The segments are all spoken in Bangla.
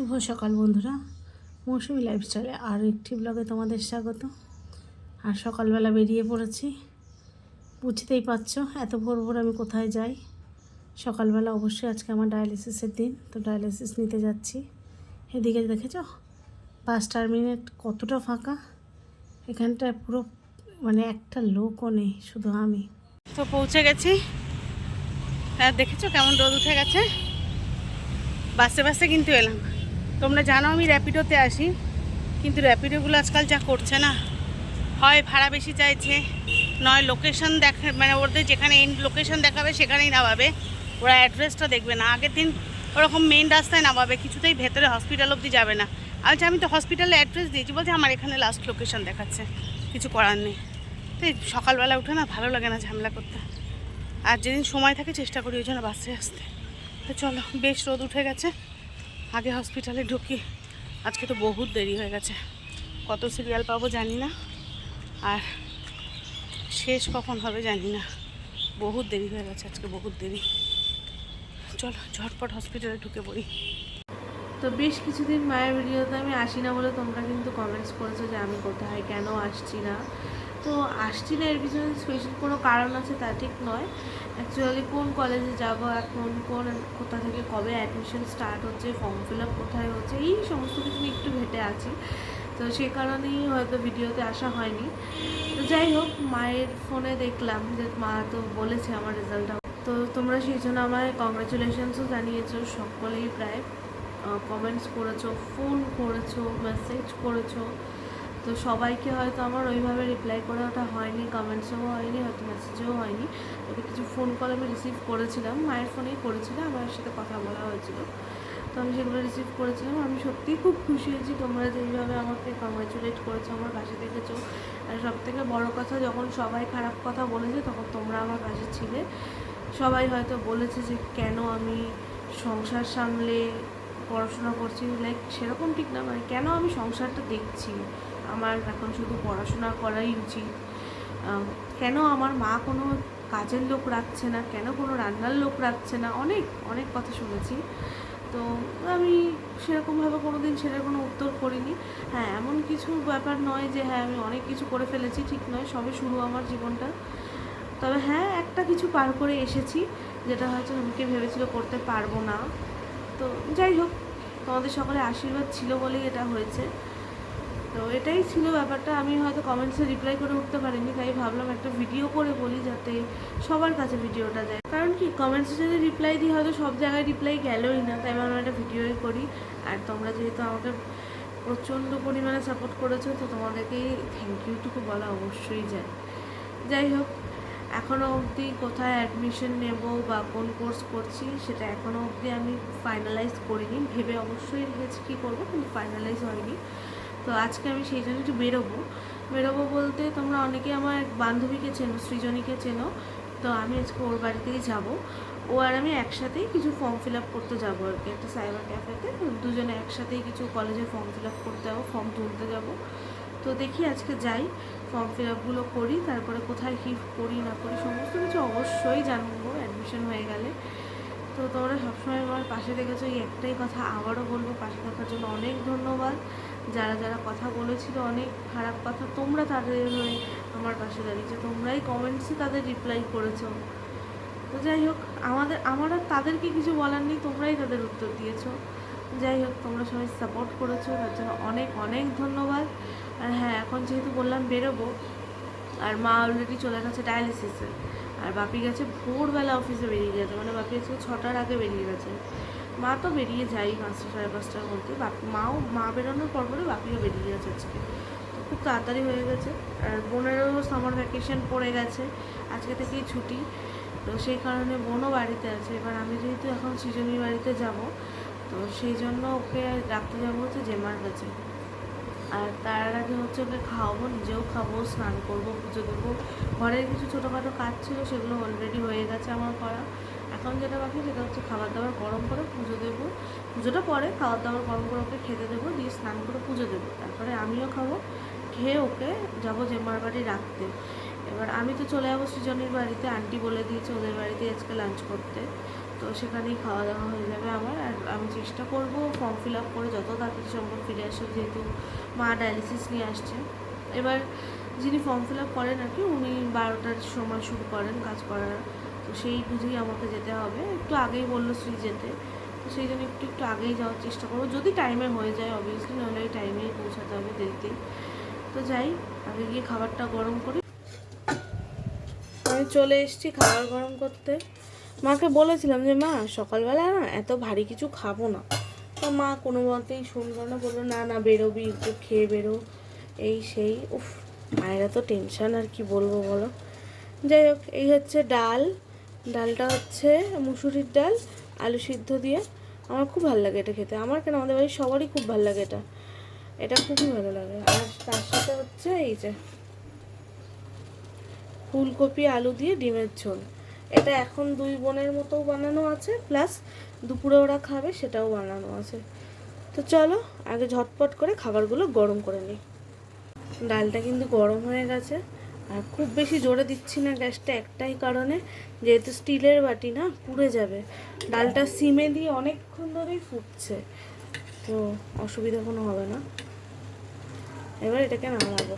শুভ সকাল বন্ধুরা। মৌসুমি লাইফস্টাইলে আর একটি ব্লগে তোমাদের স্বাগত। আর সকালবেলা বেরিয়ে পড়েছি। বুঝতেই পারছ, এত ভোর ভোর আমি কোথায় যাই? সকালবেলা অবশ্যই আজকে আমার ডায়ালিসিসের দিন, তো ডায়ালিসিস নিতে যাচ্ছি। এদিকে দেখেছ বাস টার্মিনেট কতটা ফাঁকা। এখানটায় পুরো মানে একটা লোকও নেই, শুধু আমি। তো পৌঁছে গেছি। হ্যাঁ দেখেছ কেমন রোদ উঠে গেছে? বাসে বাসে কিন্তু এলাম। তোমরা জানো আমি র্যাপিডোতে আসি কিন্তু র্যাপিডোগুলো আজকাল যা করছে না। হয় ভাড়া বেশি চাইছে নয় লোকেশন দেখা মানে ওদের যেখানে এন্ড লোকেশন দেখাবে সেখানেই নামাবে। ওরা অ্যাড্রেসটা দেখবে না। আগের দিন ওরকম মেন রাস্তায় নামাবে কিছুতেই ভেতরে হসপিটাল অবধি যাবে না। বলছি, আমি তো হসপিটালে অ্যাড্রেস দিয়েছি বলছি আমার এখানে লাস্ট লোকেশন দেখাচ্ছে। কিছু করার নেই। তো সকালবেলা উঠে না ভালো লাগে না ঝামেলা করতে। আর যেদিন সময় থাকে চেষ্টা করি ওই জন্য বাসে আসতে। তো চলো বেশ রোদ উঠে গেছে। আগে হসপিটালে ঢুকি। আজকে তো বহুত দেরি হয়ে গেছে। কত সিরিয়াল পাবো জানি না। আর শেষ কখন হবে জানি না। বহুত দেরি হয়ে গেছে, আজকে বহুত দেরি। চলো, ঝটপট হসপিটালে ঢুকে পড়ি। তো বেশ কিছুদিন মায়ের ভিডিওতে আমি আসি না বলে তোমরা কিন্তু কমেন্টস করেছ যে আমি কোথায়, কেন আসছি না। তো আসছি না এর পিছনে স্পেশাল কোনো কারণ আছে তা ঠিক নয়। অ্যাকচুয়ালি কোন কলেজে যাব এখন কোন কোথা থেকে কবে অ্যাডমিশন স্টার্ট হচ্ছে ফর্ম ফিল আপ কোথায় হচ্ছে, এই সমস্ত কিছু নিয়ে একটু ঘেটে আছি। তো সে কারণেই হয়তো ভিডিওতে আসা হয়নি। তো যাই হোক, মায়ের ফোনে দেখলাম যে মা তো বলেছে আমার রেজাল্টটা তো তোমরা সেই জন্য আমায় কংগ্রাচুলেশনসও জানিয়েছো, সকলেই প্রায় কমেন্টস করেছ ফোন করেছ মেসেজ করেছ। তো সবাইকে হয়তো আমার ওইভাবে রিপ্লাই করে ওটা হয়নি কমেন্টসও হয়নি, হয়তো মেসেজও হয়নি। তবে কিছু ফোন কল আমি রিসিভ করেছিলাম, মায়ের ফোনেই করেছিলাম, আমার সাথে কথা বলা হয়েছিল। তো আমি সেগুলো রিসিভ করেছিলাম, আমি সত্যিই খুব খুশি হয়েছি, তোমরা যেইভাবে আমাকে কংগ্রাচুলেট করেছ, আমার পাশে দেখেছ। আর সব থেকে বড়ো কথা, যখন সবাই খারাপ কথা বলেছে, তখন তোমরা আমার পাশে ছিলে। সবাই হয়তো বলেছে যে, কেন আমি সংসার সামলে পড়াশোনা করছি? লাইক সেরকম ঠিক না মানে কেন আমি সংসারটা দেখছি? আমার এখন শুধু পড়াশোনা করাই উচিত। কেন আমার মা কোনো কাজের লোক রাখছে না? কেন কোনো রান্নার লোক রাখছে না? অনেক অনেক কথা শুনেছি। তো আমি সেরকমভাবে কোনো দিন সেটার কোনো উত্তর করিনি। হ্যাঁ এমন কিছু ব্যাপার নয় যে হ্যাঁ আমি অনেক কিছু করে ফেলেছি, ঠিক নয়, সবে শুরু আমার জীবনটা। তবে হ্যাঁ একটা কিছু পার করে এসেছি, যেটা হয়তো আমাকে ভেবেছিল করতে পারব না। তো যাই হোক, তোমাদের সকলে আশীর্বাদ ছিল বলেই এটা হয়েছে। তো এটাই ছিল ব্যাপারটা। আমি হয়তো কমেন্টসে রিপ্লাই করে উঠতে পারিনি, তাই ভাবলাম একটা ভিডিও করে বলি যাতে সবার কাছে ভিডিওটা যায়। কারণ কি কমেন্টসে যদি রিপ্লাই দিই, হয়তো সব জায়গায় রিপ্লাই গেলই না, তাই ভাবলাম একটা ভিডিওই করি। আর তোমরা যেহেতু আমাকে প্রচণ্ড পরিমাণে সাপোর্ট করেছ, তো তোমাদেরকেই থ্যাংক ইউটুকু বলা অবশ্যই যায়। যাই হোক এখনও অবধি কোথায় অ্যাডমিশন নেব বা কোন কোর্স করছি, সেটা এখনও অবধি আমি ফাইনালাইজ করিনি। ভেবে অবশ্যই রেখেছি কী করব, কিন্তু ফাইনালাইজ হয়নি। তো আজকে আমি সেই জন্য একটু বেরোবো। বেরোবো বলতে তোমরা অনেকে আমার এক বান্ধবীকে চেনো, সৃজনীকে চেনো। তো আমি আজকে ওর বাড়িতেই যাব। ও আর আমি একসাথেই কিছু ফর্ম ফিল আপ করতে যাব আর কি। একটা সাইবার ক্যাফেতে দুজনে একসাথেই কিছু কলেজে ফর্ম ফিল আপ করতে যাব ফর্ম তুলতে যাব। তো দেখি আজকে যাই ফর্ম ফিল আপগুলো করি, তারপরে কোথায় কী করি, না করি, সমস্ত কিছু অবশ্যই জানব অ্যাডমিশন হয়ে গেলে। তো তোমরা সবসময় আমার পাশে দেখেছ এই একটাই কথা আবারও বলব, পাশে থাকার জন্য অনেক ধন্যবাদ। যারা যারা কথা বলেছিল, অনেক খারাপ কথা তোমরা তাদের হয়ে আমার পাশে দাঁড়িয়েছো। তোমরাই কমেন্টসে তাদের রিপ্লাই করেছ। তো যাই হোক, আমাদের, আমার আর তাদেরকে কিছু বলার নেই, তোমরাই তাদের উত্তর দিয়েছ। যাই হোক, তোমরা সবাই সাপোর্ট করেছ, তার জন্য অনেক অনেক ধন্যবাদ। আর হ্যাঁ এখন যেহেতু বললাম বেরোবো, আর মা অলরেডি চলে গেছে ডায়ালিসিসে আর বাপি গেছে ভোরবেলা অফিসে বেরিয়ে গেছে মানে বাপি আজকে ছটার আগে বেরিয়ে গেছে। মা তো বেরিয়ে যাই পাঁচটা, সাড়ে পাঁচটার মধ্যে। বাপ, মাও, মা বেরোনোর পর পরে বাপিও বেরিয়ে গেছে আজকে। তো খুব তাড়াতাড়ি হয়ে গেছে। আর বোনেরও সামার ভ্যাকেশন পড়ে গেছে। আজকে থেকেই ছুটি। তো সেই কারণে বোনও বাড়িতে আছে। এবার আমি যেহেতু এখন সৃজনীর বাড়িতে যাব, তো সেই জন্য ওকে রাখতে যাব হচ্ছে জেমার কাছে। আর তার আগে হচ্ছে ওকে খাওয়াবো, নিজেও খাব, স্নান করব, পুজো দেবো। ঘরের কিছু ছোটোখাটো কাজ ছিল, সেগুলো অলরেডি হয়ে গেছে আমার করা। এখন যেটা বাকি সেটা হচ্ছে খাবার দাবার গরম করে পুজো দেবো। পুজোটা পরে খাবার দাবার গরম করে ওকে খেতে দেবো, দিয়ে স্নান করে পুজো দেবো। তারপরে আমিও খাব, খেয়ে ওকে যাব জেমার বাড়ি রাখতে। এবার আমি তো চলে যাব সৃজনীর বাড়িতে, আন্টি বলে দিয়েছে ওদের বাড়িতে আজকে লাঞ্চ করতে। তো সেখানেই খাওয়া দাওয়া হয়ে যাবে আমার। আর আমি চেষ্টা করব ফর্ম ফিল আপ করে যত তাড়াতাড়ি সম্ভব ফিরে আসে যেহেতু মা ডায়ালিসিস নিয়ে আসছে। এবার যিনি ফর্ম ফিল আপ করেন আর কি, উনি বারোটার সময় শুরু করেন কাজ করার। তো সেই বুঝেই আমাকে যেতে হবে। একটু আগেই বলল শ্রী যেতে। তো সেই জন্য একটু একটু আগেই যাওয়ার চেষ্টা করব। যদি টাইমে হয়ে যায় অবভিয়াসলি নাহলে টাইমেই পৌঁছাতে হবে দেরিতে তো যাই, আগে গিয়ে খাবারটা গরম করি। আমি চলে এসেছি খাবার গরম করতে। মাকে বলেছিলাম যে, মা, সকালবেলা না এত ভারী কিছু খাব না। তো মা কোনো মতেই শুনলো না। বলল, না না, বেরোবি, একটু খেয়ে বেরো। এই সেই, উফ, মায়েরা তো টেনশন আর কি বলব বলো? যাই হোক, এই হচ্ছে ডাল। ডালটা হচ্ছে মুসুরির ডাল, আলু সিদ্ধ দিয়ে। আমার খুব ভালো লাগে এটা খেতে। আমার কেন? আমাদের বাড়ির সবারই খুব ভালো লাগে এটা। এটা খুবই ভালো লাগে। আর তার সাথে হচ্ছে এই যে ফুলকপি, আলু দিয়ে ডিমের ঝোল। এটা এখন দুই বোনের মতো বানানো আছে। প্লাস দুপুরে ওরা খাবে, সেটাও বানানো আছে। তো চলো, আগে ঝটপট করে খাবারগুলো গরম করে নিই। ডালটা কিন্তু গরম হয়ে গেছে। আর খুব বেশি জোরে দিচ্ছি না গ্যাসটা একটাই কারণে, যেহেতু স্টিলের বাটি না, পুড়ে যাবে। ডালটা সিমে দিয়ে অনেকক্ষণ ধরেই ফুটছে। তো অসুবিধা কোনো হবে না। এবার এটাকে নামাবো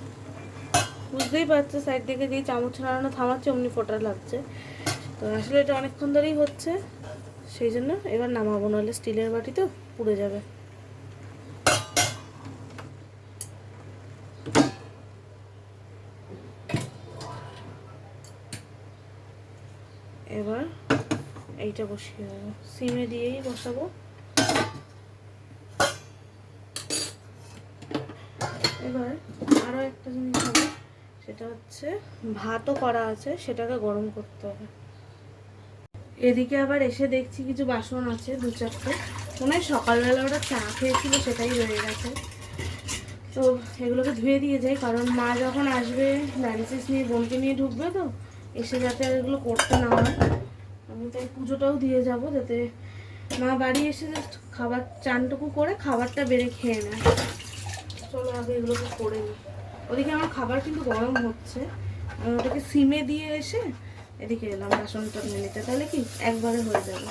বুঝতেই পারছ, সাইড থেকে যেই চামচ নাড়ানো থামাচ্ছে, অমনি ফোটা লাগছে। তো আসলে এটা অনেকক্ষণ ধরেই হচ্ছে, সেই জন্য এবার নামাবো, নাহলে স্টিলের বাটি তো পুড়ে যাবে এবার এইটা বসিয়ে দেবো। সিমে দিয়েই বসাবো। এবার আরও একটা জিনিস হবে, সেটা হচ্ছে ভাতও করা আছে, সেটাকে গরম করতে হবে। এদিকে আবার এসে দেখছি কিছু বাসন আছে, দু চারটে। মনে হয় সকালবেলা ওরা চা খেয়েছিল, সেটাই রয়ে গেছে। তো এগুলোকে ধুয়ে দিয়ে যাই, কারণ মা যখন আসবে, ডায়ালিসিস নিয়ে বোনকে নিয়ে ঢুকবে তো, এসে যাতে আর এগুলো করতে না হয়। আমি তাই পুজোটাও দিয়ে যাব যাতে মা বাড়ি এসে জাস্ট খাবার, চানটুকু করে খাবারটা বেড়ে খেয়ে নেয়। চলো আগে এগুলোকে করে নিই। ওদিকে আমার খাবার কিন্তু গরম হচ্ছে। আমি ওটাকে সিমে দিয়ে এসে এদিকে এলাম বাসনটা নিতে। তাহলে কি? একবারে হয়ে যাবে।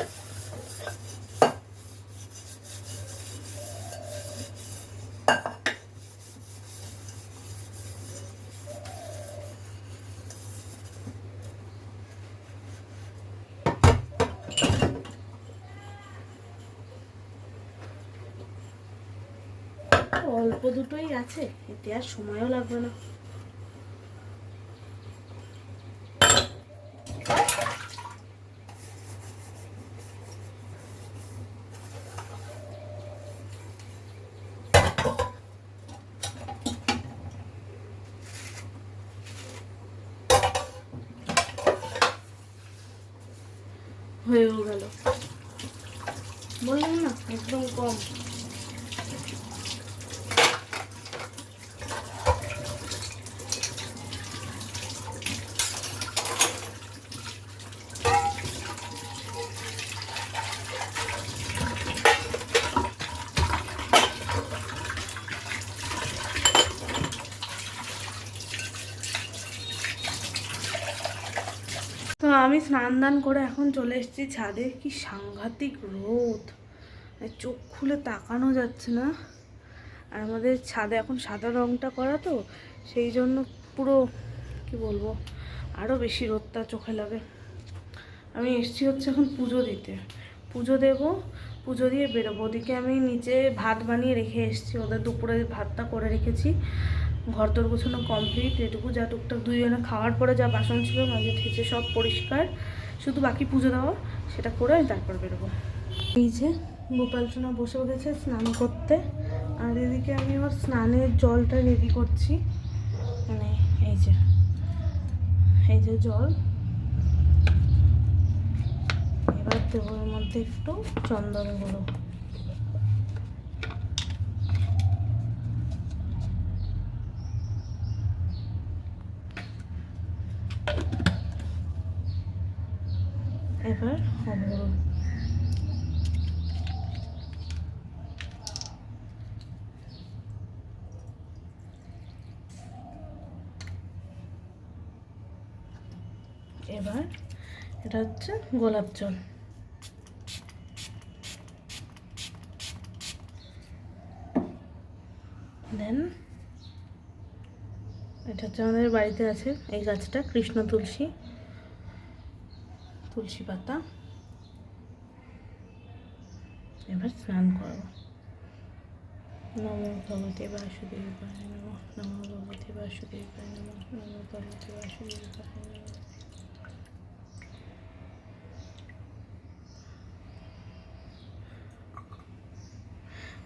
অল্প দুটোই আছে এতে আর সময়ও লাগবে না। হয়েও গেল। বললাম না একদম কম। তো আমি স্নান দান করে এখন চলে এসেছি ছাদে। কি সাংঘাতিক রোদ। চোখ খুলে তাকানো যাচ্ছে না। আর আমাদের ছাদে এখন সাদা রংটা করা তো, সেই জন্য পুরো, কি বলব আরও বেশি রোদটা চোখে লাগে। আমি এসছি হচ্ছে এখন পুজো দিতে। পুজো দেব পুজো দিয়ে বেরোবো। ওদিকে আমি নিচে ভাত বানিয়ে রেখে এসেছি। ওদের দুপুরে ভাতটা করে রেখেছি। ঘর তোর গোছানো কমপ্লিট এটুকু যা টুকটাক দুইজনে খাওয়ার পরে যা বাসন ছিল, মাঝে ঠেচে সব পরিষ্কার। শুধু বাকি পুজো দেওয়া, সেটা করে আমি তারপর বেরোবো। এই যে গোপাল সোনা বসে উঠেছে স্নান করতে। আর এদিকে আমি আমার স্নানের জলটা রেডি করছি। মানে এই যে এই যে জল এবার দেবো এর মধ্যে একটু চন্দন গুঁড়ো। এবার এবার এটা হচ্ছে গোলাপ জল। দেন। এটা হচ্ছে আমাদের বাড়িতে আছে এই গাছটা, কৃষ্ণ তুলসী। তুলসী পাতা। এবার স্নান করব। নমো ভগবতে বাসুদেবায় নমঃ ভগবতে বাসুদেবায় নমঃ ভগবতে বাসুদেবায়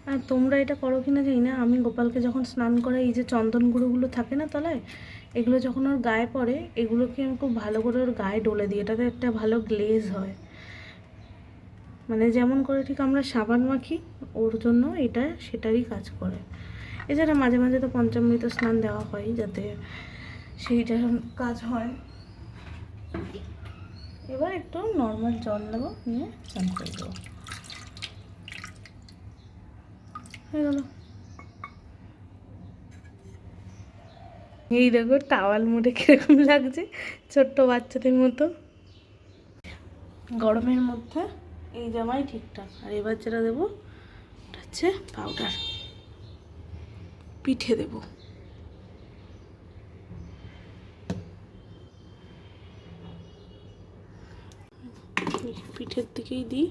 আর তোমরা এটা করো কি না জানি না। আমি গোপালকে যখন স্নান করাই, এই যে চন্দন গুঁড়োগুলো থাকে না তলায়, এগুলো যখন ওর গায়ে পড়ে, এগুলোকে আমি খুব ভালো করে ওর গায়ে ডলে দিই। এটাতে একটা ভালো গ্লেজ হয়। মানে যেমন করে ঠিক আমরা সাবান মাখি, ওর জন্য এটা সেটারই কাজ করে। এছাড়া মাঝে মাঝে তো পঞ্চামৃত স্নান দেওয়া হয় যাতে সেইটার কাজ হয়। এবার একটু নর্মাল জল নেব নিয়ে স্নান করে দেবো। এই দেখো টাওয়াল মুড়ে কীরকম লাগছে ছোট্ট বাচ্চাদের মতো। গরমের মধ্যে এই জামাই ঠিকঠাক। আর এবার যেটা দেবো হচ্ছে পাউডার পিঠে দেব। পিঠের দিকেই দিই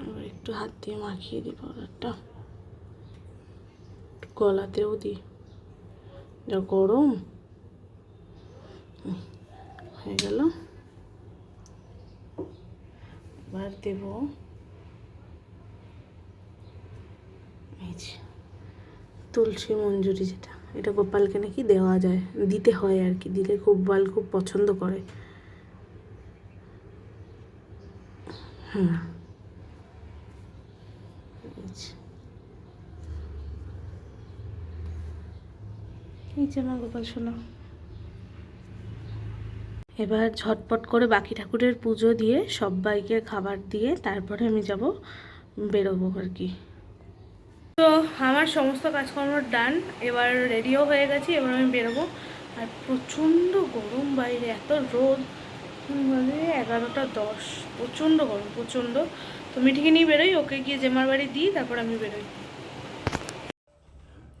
এবার একটু হাত দিয়ে মাখিয়ে দিই পাউডারটা গলাতেও দিই। যা গরম। হয়ে গেল। এবার দেব তুলসী মঞ্জুরি যেটা। এটা গোপালকে নাকি দেওয়া যায়। দিতে হয় আর কি। দিলে খুব বাল খুব পছন্দ করে। হুম। আমার গোপাল এবার ঝটপট করে বাকি ঠাকুরের পুজো দিয়ে সবাইকে খাবার দিয়ে তারপরে আমি যাব বেরোবো আর কি। তো আমার সমস্ত কাজকর্ম ডান, এবার রেডিও হয়ে গেছি, এবার আমি বেরোবো। আর প্রচণ্ড গরম বাইরে, এত রোদ। মানে এগারোটা দশ, প্রচণ্ড গরম, প্রচণ্ড। তো মিঠিকে নিয়ে বেরোই, ওকে গিয়ে জেমার বাড়ি দিই, তারপর আমি বেরোই।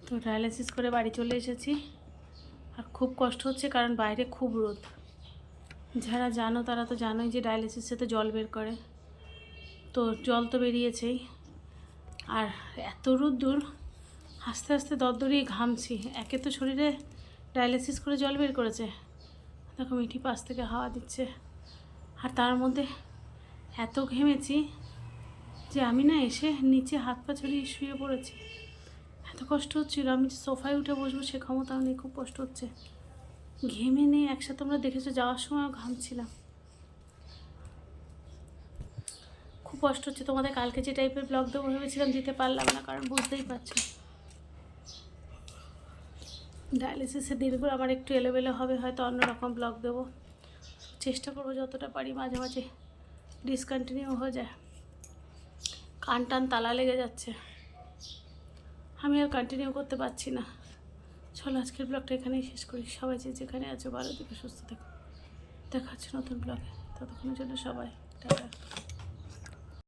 তো ডায়ালিসিস করে বাড়ি চলে এসেছি। আর খুব কষ্ট হচ্ছে কারণ বাইরে খুব রোদ। যারা জানো তারা তো জানোই যে ডায়ালিসিসে তো জল বের করে। তো জল তো বেরিয়েছেই। আর এত রোদ্দুর আস্তে আস্তে দরদরিয়ে ঘামছি। একে তো শরীরে ডায়ালিসিস করে জল বের করেছে। দেখো মিঠি পাশ থেকে হাওয়া দিচ্ছে। আর তার মধ্যে এত ঘেমেছি যে আমি না এসে নিচে হাত পা ছড়িয়ে শুয়ে পড়েছি। এত কষ্ট হচ্ছিল, আমি যে সোফায় উঠে বসবো সে ক্ষমতাও নেই খুব কষ্ট হচ্ছে। ঘেমে নেই একসাথে আমরা দেখেছ যাওয়ার সময় ঘামছিলাম। খুব কষ্ট হচ্ছে, তোমাদের কালকে যে টাইপের ব্লগ দেবো ভেবেছিলাম দিতে পারলাম না, কারণ বুঝতেই পারছ। ডায়ালিসিসের দিনগুলো আমার একটু এলোমেলো হবে, হয়তো অন্যরকম ব্লগ দেবো। চেষ্টা করব যতটা পারি মাঝে মাঝে ডিসকন্টিনিউ হয়ে যায়। কান টান তালা লেগে যাচ্ছে। আমি আর কন্টিনিউ করতে পারছি না। চলো, আজকের ব্লগটা এখানেই শেষ করি। সবাই যে যেখানে আছে, ভালো থেকে, সুস্থ থাকো। দেখা হচ্ছে নতুন ব্লগে ততক্ষণের জন্য সবাই, টাটা।